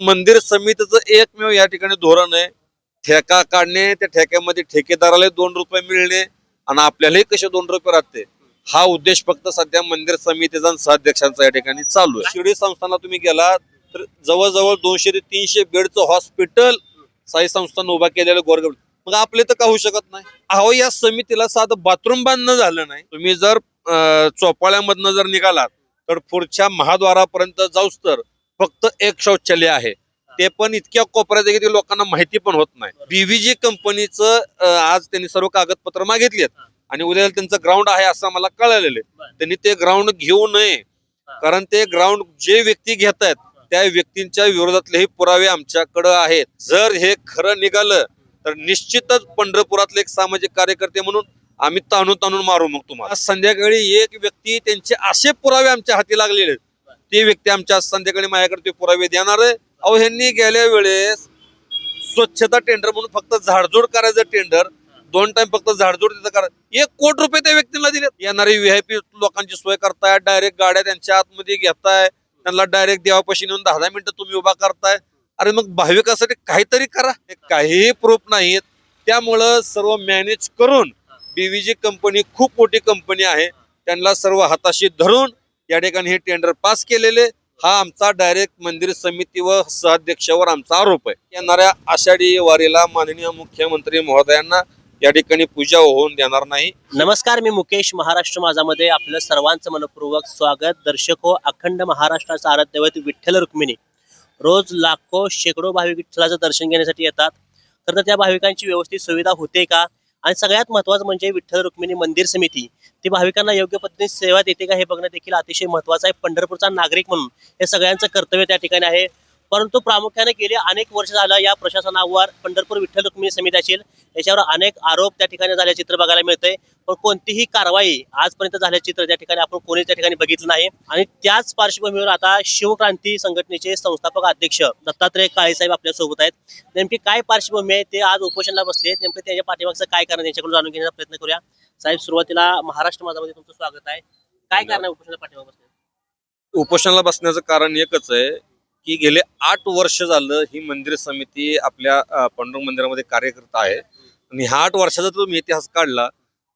मंदिर समितीचं एकमेव या ठिकाणी धोरण आहे. ठेका काढणे त्या ठेक्यामध्ये ठेकेदाराला दोन रुपये मिळणे आणि आपल्यालाही कसे दोन रुपये राहते? हा उद्देश फक्त सध्या मंदिर समितीचा सहाध्यक्षांचा या ठिकाणी चालू आहे. शिर्डी संस्थानला तुम्ही गेला तर जवळजवळ दोनशे ते तीनशे बेडचं हॉस्पिटल साई संस्थानं उभा केलेलं गोरगड मग आपले तर का होऊ शकत नाही? अहो या समितीला साधं बाथरूम बांधणं झालं नाही. तुम्ही जर चोपाळ्यामधनं जर निघालात तर पुढच्या महाद्वारापर्यंत जाऊस तर फक्त एक शौचालय आहे. ते पण इतक्या कोपऱ्यात आहे की ते लोकांना माहिती पण होत नाही. बीव्हीजी कंपनीचं आज त्यांनी सर्व कागदपत्र मागितली आहेत. आणि उद्या त्यांचं ग्राउंड आहे असं मला कळलेलं आहे. त्यांनी ते ग्राउंड घेऊ नये. कारण ते ग्राउंड जे व्यक्ती घेत आहेत त्या व्यक्तींच्या विरोधातलेही पुरावे आमच्याकडे आहेत. जर हे खरं निघालं तर निश्चितच पंढरपुरातले एक सामाजिक कार्यकर्ते म्हणून आम्ही ताणून ताणून मारू मग तुम्हाला. संध्याकाळी एक व्यक्ती त्यांचे असे पुरावे आमच्या हाती लागलेले आहेत. ती व्यक्ती आमच्या संध्याकाळी माझ्याकडे ते पुरावे देणार आहे. अहो ह्यांनी गेल्या वेळेस स्वच्छता टेंडर म्हणून फक्त झाडझोड करायचं टेंडर दोन टाइम फक्त झाडझोड तिथं करा एक कोट रुपये त्या व्यक्तीला दिले येणारे व्हीआयपी लोकांची सोय करताय डायरेक्ट गाड्या त्यांच्या आतमध्ये घेताय त्यांना डायरेक्ट देवापाशी नेऊन दहा दहा मिनिटं तुम्ही उभा करताय. अरे मग भाविकासाठी काहीतरी करा. काहीही प्रूफ नाहीत. त्यामुळं सर्व मॅनेज करून बीव्हीजी कंपनी खूप मोठी कंपनी आहे. त्यांना सर्व हाताशी धरून या ठिकाणी हे टेंडर पास केलेले. हा आमचा डायरेक्ट मंदिर समिती व सहाध्यक्षावर आमचा आरोप आहे. येणाऱ्या आषाढी वारीला माननीय मुख्यमंत्री महोदयांना या ठिकाणी पूजा होऊन देणार नाही. नमस्कार मी मुकेश महाराष्ट्र माझामध्ये आपलं सर्वांचं मनपूर्वक स्वागत. दर्शक हो अखंड महाराष्ट्राचा आराध्यवत विठ्ठल रुक्मिणी. रोज लाखो शेकडो भाविक विठ्ठलाचं दर्शन घेण्यासाठी येतात. तर तर त्या भाविकांची व्यवस्थित सुविधा होते का? आणि सगळ्यात महत्त्वाचं म्हणजे विठ्ठल रुक्मिणी मंदिर समिती. ती भाविकांना योग्य पद्धतीने सेवा देते का हे बघणं देखील अतिशय महत्वाचं आहे. पंढरपूरचा नागरिक म्हणून हे सगळ्यांचं कर्तव्य त्या ठिकाणी आहे. परंतु प्रामुख्याने गेले अनेक वर्ष झालं या प्रशासनावर पंढरपूर विठ्ठल रुक्मिणी समिती असेल याच्यावर अनेक आरोप त्या ठिकाणी झाले चित्र बघायला मिळतंय. पण कोणतीही कारवाई आजपर्यंत झाल्याचे चित्र त्या ठिकाणी आपण कोणीच त्या ठिकाणी बघितलं नाही. आणि त्याच पार्श्वभूमीवर आता शिवक्रांती संघटनेचे संस्थापक अध्यक्ष दत्तात्रय काळेसाहेब आपल्यासोबत आहेत. नेमकी काय पार्श्वभूमी आहे ते आज उपोषणला बसले नेमकं त्याच्या पाठीमागचं काय कारण आहे त्यांच्याकडून जाणून घेण्याचा प्रयत्न करूया. साहेब सुरुवातीला महाराष्ट्र माझामध्ये तुमचं स्वागत आहे. काय कारण आहे उपोषणाला पाठीमाग बसले उपोषणाला बसण्याचं कारण एकच आहे. की गेले आठ वर्ष झालं ही मंदिर समिती आपल्या अं, मंदिरामध्ये कार्य करत आहे. आणि ह्या आठ वर्षाचा जर तुम्ही इतिहास काढला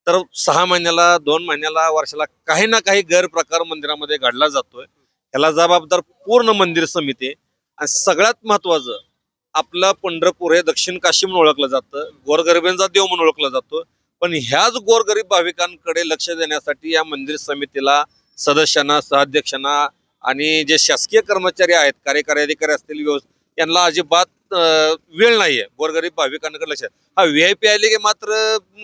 तर सहा महिन्याला दोन महिन्याला वर्षाला काही ना काही गैरप्रकार मंदिरामध्ये घडला जातोय. ह्याला जबाबदार पूर्ण मंदिर समिती आणि सगळ्यात महत्वाचं आपलं पंढरपूर हे दक्षिण काशी म्हणून ओळखलं जातं गोरगरिबांचा देव म्हणून ओळखला जातो. पण ह्याच गोरगरीब भाविकांकडे लक्ष देण्यासाठी या मंदिर समितीला सदस्यांना सहाध्यक्षांना आणि जे शासकीय कर्मचारी आहेत कार्यकारी अधिकारी असतील व्यवस्थित यांना अजिबात वेळ नाहीये. गोरगरीब भाविकांकडे लक्ष. हा व्ही आय पी आले की मात्र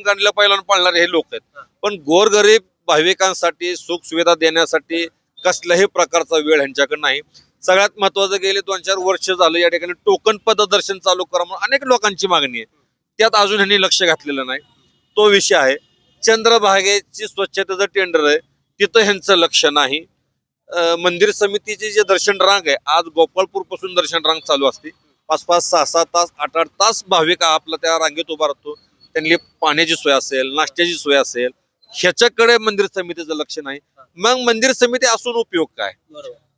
गाणीला पहिला पाळणारे हे लोक आहेत. पण गोरगरीब भाविकांसाठी सुख सुविधा देण्यासाठी कसल्याही प्रकारचा वेळ ह्यांच्याकडे नाही. सगळ्यात महत्वाचं गेले दोन चार वर्ष झालं या ठिकाणी टोकन पददर्शन चालू करा म्हणून अनेक लोकांची मागणी आहे. त्यात अजून ह्यांनी लक्ष घातलेलं नाही. तो विषय आहे चंद्रभागेची स्वच्छतेचं टेंडर आहे. तिथं ह्यांचं लक्ष नाही. मंदिर समितीची जे दर्शन रांग आहे आज गोपाळपूरपासून दर्शन रांग चालू असते. पाच पाच सहा सहा तास आठ आठ तास भाविक आपला त्या रांगेत उभा राहतो. त्यांनी पाण्याची सोय असेल नाश्त्याची सोय असेल ह्याच्याकडे मंदिर समितीचं लक्ष नाही. मग मंदिर समिती असून उपयोग काय?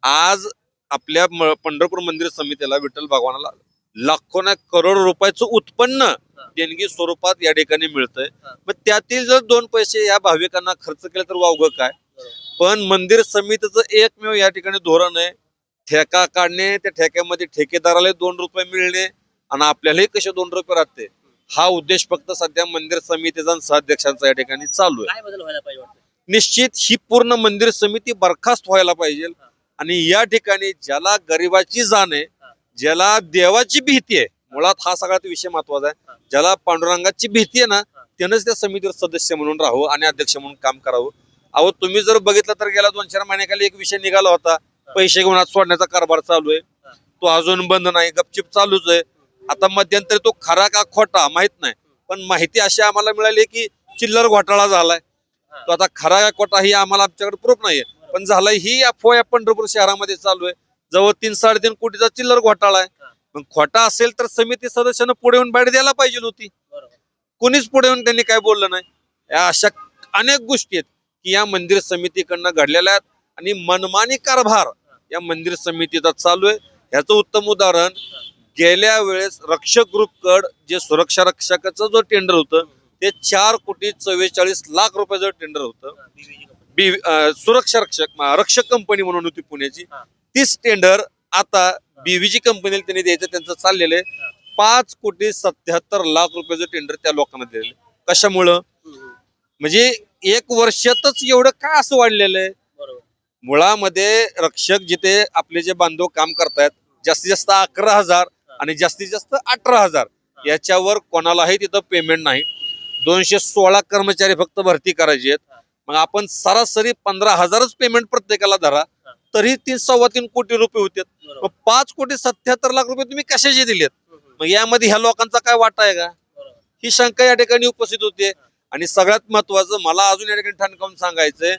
आज आपल्या पंढरपूर मंदिर समितीला विठ्ठल भगवानाला लाखोना करोड रुपयाचं उत्पन्न देणगी स्वरूपात या ठिकाणी मिळतंय. मग त्यातील जर दोन पैसे या भाविकांना खर्च केले तर वावगं काय? पण मंदिर समितीचं एकमेव या ठिकाणी धोरण आहे. ठेका काढणे त्या ठेक्यामध्ये ठेकेदाराला दोन रुपये मिळणे आणि आपल्यालाही कसे दोन रुपये राहते? हा उद्देश फक्त सध्या मंदिर समितीचा सहाध्यक्षांचा या ठिकाणी चालू आहे. निश्चित ही पूर्ण मंदिर समिती बरखास्त व्हायला पाहिजे आणि या ठिकाणी ज्याला गरिबाची जाण आहे ज्याला देवाची भीती आहे मुळात हा सगळ्यात विषय महत्त्वाचा आहे. ज्याला पांडुरंगाची भीती आहे ना त्यानंच त्या समितीवर सदस्य म्हणून राहावं आणि अध्यक्ष म्हणून काम करावं. अहो तुम्ही जर बघितलं तर गेल्या दोन चार महिन्याखाली एक विषय निघाला होता. पैसे घेऊन सोडण्याचा कारभार चालू आहे. तो अजून बंद नाही गपचिप चालूच आहे. आता मध्यंतरी तो खरा का खोटा माहीत नाही. पण माहिती अशी आम्हाला मिळाली की चिल्लर घोटाळा झालाय. तो आता खरा का खोटा ही आम्हाला आमच्याकडे प्रूफ नाहीये. पण झालाय ही अफवा या पंढरपूर शहरामध्ये चालू आहे. जवळ तीन साडेतीन कोटीचा चिल्लर घोटाळा आहे. मग खोटा असेल तर समिती सदस्यानं पुढे येऊन बाईट द्यायला पाहिजे होती. कोणीच पुढे येऊन त्यांनी काय बोललं नाही. या अशा अनेक गोष्टी आहेत. की या मंदिर समितीकडनं घडलेल्या आहेत आणि मनमानी कारभार या मंदिर समितीचा चालू आहे. ह्याचं उत्तम उदाहरण गेल्या वेळेस रक्षक ग्रुपकड जे सुरक्षा रक्षकाचं जो टेंडर होतं ते चार कोटी चव्वेचाळीस लाख रुपयाचं टेंडर होतं. बी सुरक्षा रक्षक रक्षक कंपनी म्हणून होती पुण्याची. तीच टेंडर आता बीव्हीजी कंपनीला त्यांनी द्यायचं त्यांचं चाललेलं आहे. पाच कोटी सत्याहत्तर लाख रुपयाचं टेंडर त्या लोकांना दिलेलं. कशामुळं? म्हणजे एक वर्षातच एवढं का असं वाढलेलं आहे? मुळामध्ये रक्षक जिथे आपले जे बांधव काम करतायत जास्तीत जास्त अकरा हजार आणि जास्तीत जास्त अठरा हजार याच्यावर कोणालाही तिथं पेमेंट नाही. दोनशे सोळा कर्मचारी फक्त भरती करायची आहेत. मग आपण सरासरी पंधरा हजारच पेमेंट प्रत्येकाला धरा तरी तीन सव्वा तीन कोटी रुपये होते मग पाच कोटी सत्याहत्तर लाख रुपये तुम्ही कशाचे दिलेत? मग यामध्ये ह्या लोकांचा काय वाटा आहे का? ही शंका या ठिकाणी उपस्थित होते. आणि सगळ्यात महत्वाचं मला अजून या ठिकाणी ठणकावून सांगायचंय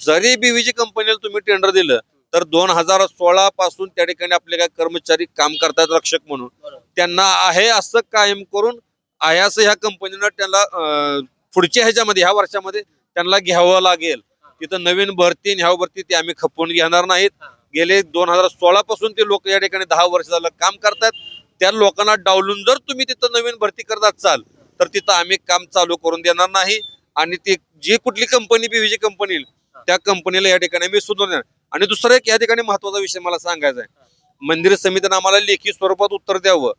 जरी बीव्हीजी कंपनीला तुम्ही टेंडर दिलं तर दोन हजार सोळा पासून त्या ठिकाणी आपले काय कर्मचारी काम करतात रक्षक म्हणून. त्यांना आहे असं कायम करून आहे असं ह्या कंपनीनं त्यांना पुढच्या ह्याच्यामध्ये ह्या वर्षामध्ये त्यांना घ्यावं लागेल. तिथं नवीन भरती आणि ह्या भरती ते आम्ही खपवून घेणार नाहीत. गेले दोन हजार सोळा पासून ते लोक या ठिकाणी दहा वर्ष झालं काम करतात. त्या लोकांना डावलून जर तुम्ही तिथं नवीन भरती करत असाल तर तिथं आम्ही काम चालू करून देणार नाही. आणि ती जी कुठली कंपनी बीव्हीजी कंपनी त्या कंपनीला या ठिकाणी मी सुधार देणार. आणि दुसरा एक या ठिकाणी महत्त्वाचा विषय मला सांगायचा आहे. मंदिर समितीनं आम्हाला लेखी स्वरूपात उत्तर द्यावं.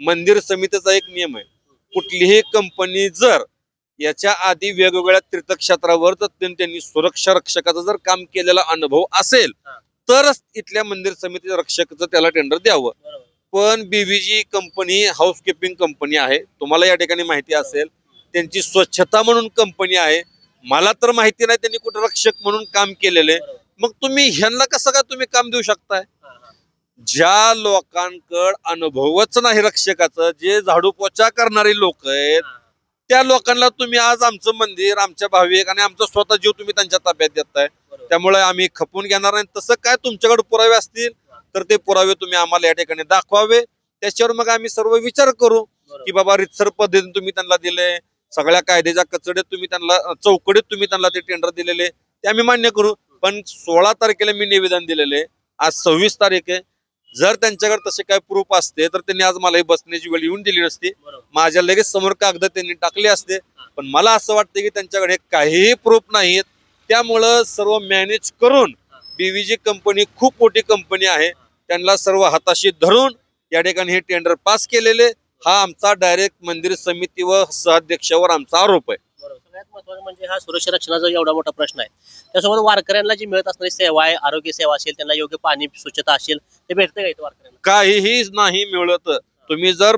मंदिर समितीचा एक नियम आहे. कुठलीही कंपनी जर याच्या आधी वेगवेगळ्या तीर्थक्षेत्रावर तर त्यां- त्यांनी सुरक्षा रक्षकाचं जर काम केलेला अनुभव असेल. तरच इथल्या मंदिर समितीच्या रक्षकाचं त्याला टेंडर द्यावं. पण बीव्हीजी कंपनी हाऊसकीपिंग कंपनी आहे. तुम्हाला या ठिकाणी माहिती असेल त्यांची स्वच्छता म्हणून कंपनी आहे. मला तर माहिती नाही त्यांनी कुठं रक्षक म्हणून काम केलेले. मग तुम्ही ह्यांना कसं काय तुम्ही काम देऊ शकताय? ज्या लोकांकड अनुभवच नाही रक्षकाचं जे झाडू पोचा करणारे लोक आहेत त्या लोकांना तुम्ही आज आमचं मंदिर आमच्या भाविक आणि आमचा स्वतः जीव तुम्ही त्यांच्या ताब्यात देताय. त्यामुळे आम्ही खपून घेणार नाही. तसं काय तुमच्याकडे पुरावे असतील? तर ते पुरावे तुम्ही आम्हाला या ठिकाणी दाखवावे. त्याच्यावर मग आम्ही सर्व विचार करू. की बाबा रितसर पद्धतीने तुम्ही त्यांना दिले सगळ्या कायद्याच्या कचड्यात तुम्ही त्यांना चौकडीत तुम्ही त्यांना ते टेंडर दिलेले ते आम्ही मान्य करू. पण सोळा तारखेला मी निवेदन दिलेले आज सव्वीस तारीख आहे. जर त्यांच्याकडे तसे काय प्रूफ असते तर त्यांनी आज मला ही बसण्याची वेळ येऊन दिली नसती. माझ्या लगेच समोर कागद त्यांनी टाकले असते. पण मला असं वाटतं की त्यांच्याकडे काहीही प्रूफ नाहीत त्यामुळं सर्व मॅनेज करून बीव्हीजी कंपनी खूप मोठी कंपनी आहे. त्यांना सर्व हाताशी धरून या ठिकाणी हे टेंडर पास केलेले. हा आमचा डायरेक्ट मंदिर समिती व सहाध्यक्षावर आमचा आरोप आहे. बरोबर. सगळ्यात महत्वाचं म्हणजे हा सुरक्षा रक्षणाचा एवढा मोठा प्रश्न आहे. त्यासोबत वारकऱ्यांना जी मिळत असणारी सेवा आहे आरोग्य सेवा असेल त्यांना योग्य पाणी स्वच्छता असेल ते भेटते का इथं वारकऱ्यांना? काहीही नाही मिळत. तुम्ही जर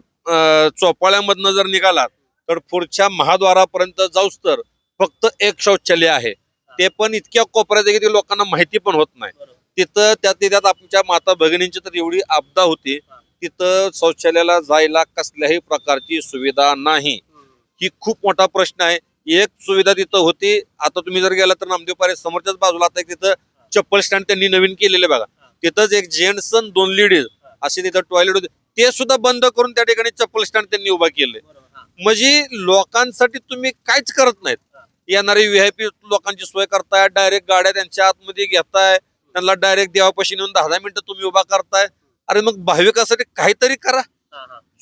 चोपाळ्यामधनं जर निघालात तर पुढच्या महाद्वारापर्यंत जाऊच तर फक्त एक शौचालय आहे. ते पण इतक्या कोपऱ्यात आहे की ते लोकांना माहिती पण होत नाही. तिथं त्यात त्यात आमच्या माता भगिनींची तर एवढी आपदा होती. तिथं शौचालयाला जायला कसल्याही प्रकारची सुविधा नाही. ही खूप मोठा प्रश्न आहे. एक सुविधा तिथं होती. आता तुम्ही जर गेला तर नामदेव पारे समोरच्याच बाजूला आता तिथं चप्पल स्टँड त्यांनी नवीन केलेले बघा. तिथंच एक जेंट्स आणि दोन लेडीज असे तिथं टॉयलेट होते. ते सुद्धा बंद करून त्या ठिकाणी चप्पल स्टँड त्यांनी उभा केले म्हणजे लोकांसाठी तुम्ही काहीच करत नाहीत. येणारी व्हीआयपी लोकांची सोय करताय डायरेक्ट गाड्या त्यांच्या आतमध्ये घेताय. त्यांना डायरेक्ट देवापाशी नेऊन दहा दहा मिनिटं तुम्ही उभा करताय. अरे मग भाविकासाठी काहीतरी करा.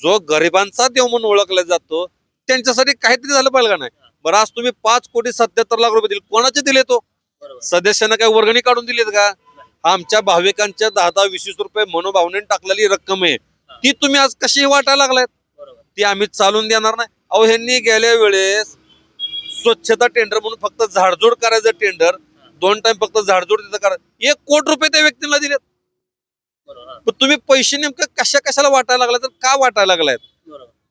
जो गरिबांचा देव म्हणून ओळखला जातो त्यांच्यासाठी काहीतरी झालं पाहिजे का नाही? बरं आज तुम्ही पाच कोटी सत्याहत्तर लाख रुपये दिले. कोणाचे दिले तो? सदस्यांना काय वर्गणी काढून दिलीत का? आमच्या भाविकांच्या दहा दहा वीस वीस रुपये मनोभावनेने टाकलेली रक्कम आहे. ती तुम्ही आज कशी वाटायला लागलायत? बरोबर. ती आम्ही चालून देणार नाही. अहो ह्यांनी गेल्या वेळेस स्वच्छता टेंडर म्हणून फक्त झाडझूड करायचं टेंडर दोन टाइम फक्त झाडझूड तिथं करा एक कोटी रुपये त्या व्यक्तीला दिलेत. हा. तुम्ही पैसे नेमकं कशा कशाला वाटायला लागलाय तर का वाटायला लागलायत?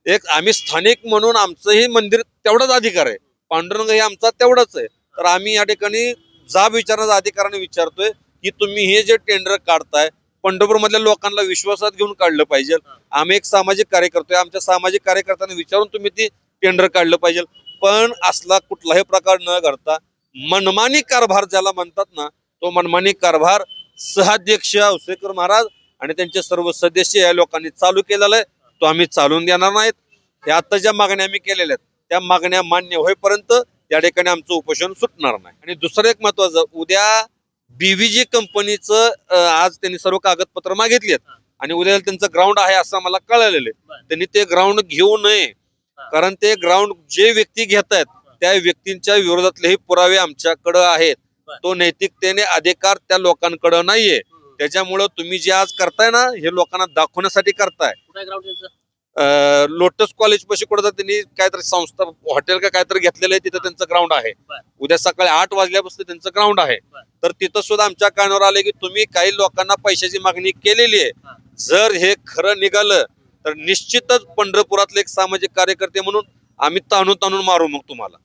एक आम्ही स्थानिक म्हणून आमचंही मंदिर तेवढाच अधिकार आहे. पांडुरंग हे आमचा तेवढाच आहे. तर आम्ही या ठिकाणी जाब विचारण्याचा अधिकाराने विचारतोय की तुम्ही हे जे टेंडर काढताय पंढरपूर मधल्या लोकांना विश्वासात घेऊन काढलं पाहिजे. आम्ही एक सामाजिक कार्य करतोय आमच्या सामाजिक कार्यकर्त्यांना विचारून तुम्ही ती टेंडर काढलं पाहिजे. पण असला कुठलाही प्रकार न घडता मनमानी कारभार ज्याला म्हणतात ना तो मनमानी कारभार सहाध्यक्ष औसेकर महाराज आणि त्यांचे सर्व सदस्य या लोकांनी चालू केलेला आहे. तो आम्ही चालून देणार नाहीत. त्या आता ज्या मागण्या आम्ही केलेल्या आहेत त्या मागण्या मान्य होईपर्यंत या ठिकाणी आमचं उपोषण सुटणार नाही. आणि दुसरं एक महत्वाचं उद्या बीव्हीजी कंपनीचं आज त्यांनी सर्व कागदपत्र मागितली आहेत. आणि उद्या त्यांचं ग्राउंड आहे असं मला कळलेलं आहे. त्यांनी ते ग्राउंड घेऊ नये. कारण ते ग्राउंड जे व्यक्ती घेत आहेत त्या व्यक्तींच्या विरोधातलेही पुरावे आमच्याकडे आहेत. तो नैतिकतेने अधिकार त्या लोकांकडे नाहीये त्याच्यामुळं तुम्ही जे आज करताय ना हे लोकांना दाखवण्यासाठी करताय लोटस कॉलेज पाशी कुठं त्यांनी काहीतरी संस्था हॉटेल का काहीतरी घेतलेलं आहे तिथं त्यांचं ग्राउंड आहे. उद्या सकाळी आठ वाजल्यापासून त्यांचं ग्राउंड आहे. तर तिथं सुद्धा आमच्या कानावर आले की तुम्ही काही लोकांना पैशाची मागणी केलेली आहे. जर हे खरं निघालं तर निश्चितच पंढरपुरातले एक सामाजिक कार्यकर्ते म्हणून आम्ही ताणून ताणून मारू मग तुम्हाला.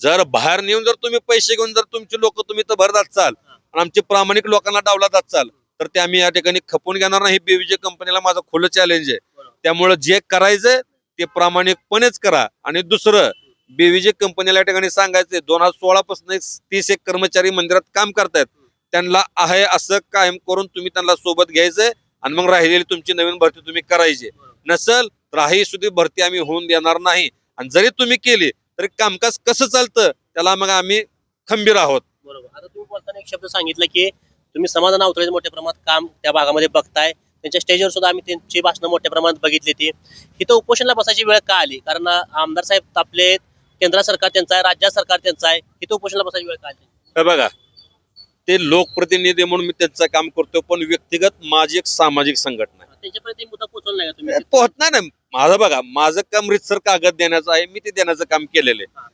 जर बाहेर नेऊन जर तुम्ही पैसे घेऊन जर तुमचे लोक तुम्ही तर भर चाल हा. आणि आमचे प्रामाणिक लोकांना डावला जात चाल तर ते आम्ही या ठिकाणी खपून घेणार नाही. बीवीजे कंपनीला माझं खुलं चॅलेंज आहे. त्यामुळे जे करायचंय ते प्रामाणिकपणेच करा. आणि दुसरं बीव्हीजे कंपनीला या ठिकाणी सांगायचंय दोन हजार सोळा पासून तीस एक कर्मचारी मंदिरात काम करतायत. त्यांना आहे असं कायम करून तुम्ही त्यांना सोबत घ्यायचंय आणि मग राहिलेली तुमची नवीन भरती तुम्ही करायची. नसल तर ही सुद्धा भरती आम्ही होऊन देणार नाही. आणि जरी तुम्ही केली तरी कामकाज कसं चालतं त्याला मग आम्ही खंबीर आहोत. बरोबर. आता तुम्ही बोलताना एक शब्द सांगितलं की तुम्ही समाधान अवतरायचं मोठ्या प्रमाणात काम त्या भागामध्ये बघताय. त्यांच्या स्टेजवर सुद्धा आम्ही त्यांची भाषणं मोठ्या प्रमाणात बघितली ती. इथं उपोषणला बसायची वेळ का आली? कारण आमदार साहेब आपले केंद्र सरकार त्यांचं आहे राज्य सरकार त्यांचं आहे. इथं उपोषणला बसायची वेळ का आली? हे बघा ते लोकप्रतिनिधी म्हणून मी त्यांचं काम करतो पण व्यक्तिगत माझी एक सामाजिक संघटना आहे. त्यांच्यापर्यंत मुद्दा पोहोचवला नाही पोहोचणार नाही. माझं बघा माझं काम रितसर कागद देण्याचं आहे मी ते देण्याचं काम केलेलं आहे.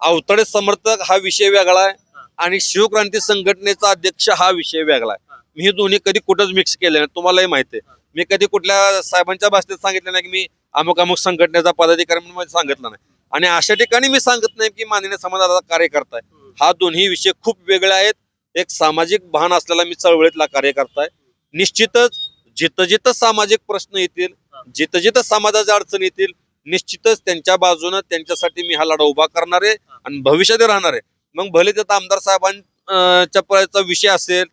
अवतडे समर्थक हा विषय वेगळा आहे आणि शिवक्रांती संघटनेचा अध्यक्ष हा विषय वेगळा आहे. मी हे दोन्ही कधी कुठंच मिक्स केले नाही तुम्हालाही माहिती आहे. मी कधी कुठल्या साहेबांच्या भाषेत सांगितलं नाही की मी अमुक अमुक संघटनेचा पदाधिकारी म्हणून सांगितलं नाही. आणि अशा ठिकाणी मी सांगत नाही की माननीय समाजाचा कार्यकर्ता आहे. हा दोन्ही विषय खूप वेगळे आहेत. एक सामाजिक भान असलेला मी चळवळीतला कार्यकर्ता आहे. निश्चितच जिथं जिथं सामाजिक प्रश्न येतील जिथं जिथं समाजाच्या अडचण येतील निश्चितच त्यांच्या बाजूनं त्यांच्यासाठी मी हा लढा उभा करणार आहे आणि भविष्यात राहणार आहे. मग भले त्यात आमदार साहेबांच्या विषय असेल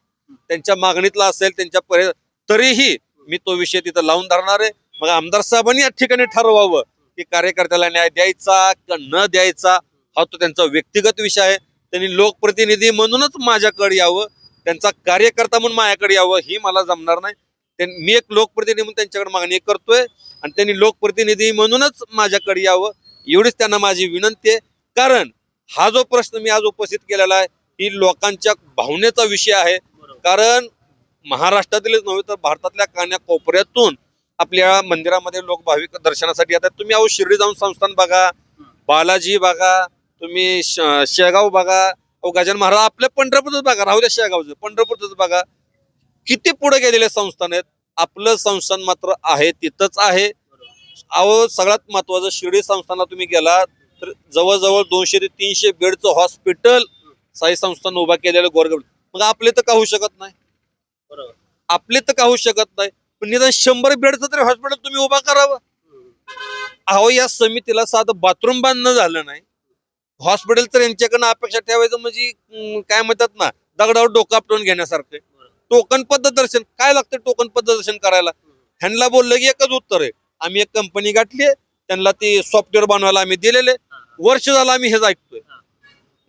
त्यांच्या मागणीतला असेल त्यांच्या पर्यंत तरीही मी तो विषय तिथं लावून धरणार आहे. मग आमदार साहेबांनी या ठिकाणी ठरवावं की कार्यकर्त्याला न्याय द्यायचा का न द्यायचा हा तो त्यांचा व्यक्तिगत विषय आहे. त्यांनी लोकप्रतिनिधी म्हणूनच माझ्याकडे यावं त्यांचा कार्यकर्ता म्हणून माझ्याकडे यावं ही मला जमणार नाही. मी एक लोकप्रतिनिधी म्हणून त्यांच्याकडे मागणी करतोय आणि त्यांनी लोकप्रतिनिधी म्हणूनच माझ्याकडे यावं एवढीच त्यांना माझी विनंती आहे. कारण हा जो प्रश्न मी आज उपस्थित केलेला आहे ही लोकांच्या भावनेचा विषय आहे. कारण महाराष्ट्रातीलच नव्हे तर भारतातल्या कान्या कोपऱ्यातून आपल्या मंदिरामध्ये लोक भाविक दर्शनासाठी येतात. तुम्ही अहो शिर्डी जाऊन संस्थान बघा बालाजी बघा तुम्ही शेगाव बघा. अहो गजानन महाराज आपल्या पंढरपूरच बघा राहू द्या शेगावचं पंढरपूरच बघा. किती पुढे गेलेले संस्थान आहेत? आपलं संस्थान मात्र आहे तिथंच आहे. अहो सगळ्यात महत्वाचं शिर्डी संस्थानला तुम्ही गेला तर जवळजवळ दोनशे ते तीनशे बेडचं हॉस्पिटल साई संस्थान उभा केलेलं गोरगड मग आपले तर का होऊ शकत नाही? बरोबर आपले तर का होऊ शकत नाही? पण निदान शंभर बेडचं तरी हॉस्पिटल तुम्ही उभा करावं. अहो या समितीला साधं बाथरूम बांधणं झालं नाही. हॉस्पिटल तर यांच्याकडनं अपेक्षा ठेवायचं म्हणजे काय म्हणतात ना दगडावर डोकं आपटून घेण्यासारखं टोकन पद्धत दर्शन काय लागतं टोकन पद्धत दर्शन करायला? ह्यांना बोललं की एकच उत्तर आहे. आम्ही एक कंपनी गाठली त्यांना ते सॉफ्टवेअर बनवायला आम्ही दिलेले. वर्ष झालं आम्ही हेच ऐकतोय.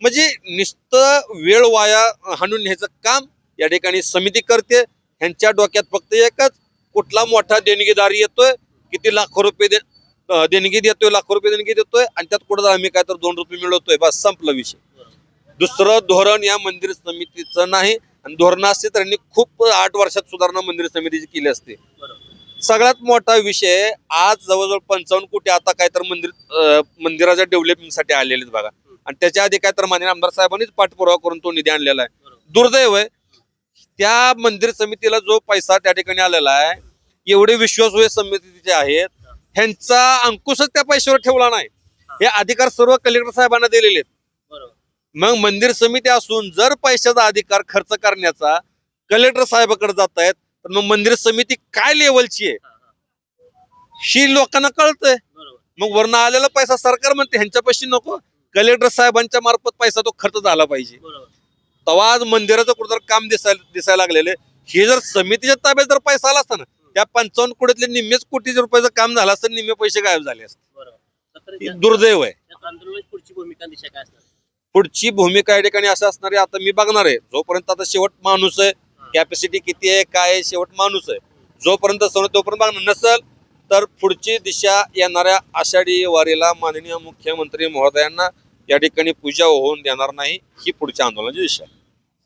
म्हणजे नुसतं वेळ वाया हाणून न्यायचं काम या ठिकाणी समिती करते. ह्यांच्या डोक्यात फक्त एकच कुठला मोठा देणगीदारी येतोय किती लाखो रुपये दे- देणगी देतोय लाखो रुपये देणगी देतोय आणि त्यात कुठं आम्ही काय तर दोन रुपये मिळवतोय. बस संपला विषय. दुसरं धोरण या मंदिर समितीचं नाही. आणि धोरणं असते तर यांनी खूप आठ वर्षात सुधारणा मंदिर समितीची केली असते. सगळ्यात मोठा विषय आज जवळजवळ पंचावन्न कोटी आता काय तर मंदिर मंदिराच्या डेव्हलपमेंटसाठी आलेले आहेत बघा. आणि त्याच्या आधी काय तर माननीय आमदार साहेबांनीच पाठपुरावा करून तो निधी आणलेला आहे. दुर्दैव आहे त्या मंदिर समितीला जो पैसा त्या ठिकाणी आलेला आहे एवढे विश्वासू समितीचे आहेत ह्यांचा अंकुशच त्या पैशावर ठेवला नाही. हे अधिकार सर्व कलेक्टर साहेबांना दिलेले आहेत. मग मंदिर समिती असून जर पैशाचा अधिकार खर्च करण्याचा कलेक्टर साहेबाकडे जात आहेत तर मग मंदिर समिती काय लेवलची आहे? ही लोकांना कळतंय. मग वरनं आलेला पैसा सरकार म्हणते ह्यांच्या पैसे नको. कलेक्टर साहेबांच्या मार्फत पैसा तो खर्च झाला पाहिजे. तेव्हा आज मंदिराचं कुठं काम दिसायला दिसायला लागलेले हे जर समितीच्या ताब्यात जर पैसा आला असता ना त्या पंचावन्न कोटीतले निम्मेच कोटी रुपयाचं काम झालं असतं निम्मे पैसे गायब झाले असते. हे दुर्दैव आहे. पुढची भूमिका या ठिकाणी असं असणार आहे आता मी बघणार आहे. जोपर्यंत आता शेवट माणूस आहे कॅपॅसिटी किती आहे काय आहे शेवट माणूस आहे. जोपर्यंत सण तोपर्यंत बघणार नसेल तर पुढची दिशा येणाऱ्या आषाढी वारीला माननीय मुख्यमंत्री महोदयांना या ठिकाणी पूजा होऊन देणार नाही ही पुढच्या आंदोलनाची दिशा आहे.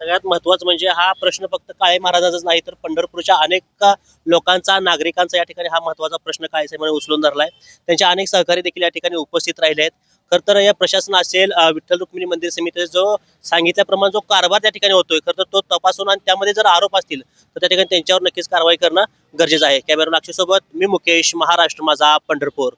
सगळ्यात महत्वाचं म्हणजे हा प्रश्न फक्त काळे महाराजांचाच नाही तर पंढरपूरच्या अनेक लोकांचा नागरिकांचा या ठिकाणी हा महत्त्वाचा प्रश्न काळे साहेबांनी उचलून धरलाय. त्यांचे अनेक सहकारी देखील या ठिकाणी उपस्थित राहिले आहेत. खर तर या प्रशासन असेल विठ्ठल रुक्मिणी मंदिर समितीचा जो सांगितल्याप्रमाणे जो कारभार त्या ठिकाणी होतोय खर तर तो तपासून आणि त्यामध्ये जर आरोप असतील तर त्या ठिकाणी त्यांच्यावर नक्कीच कारवाई करणं गरजेचं आहे. कॅमेरा सोबत मी मुकेश महाराष्ट्र माझा पंढरपूर.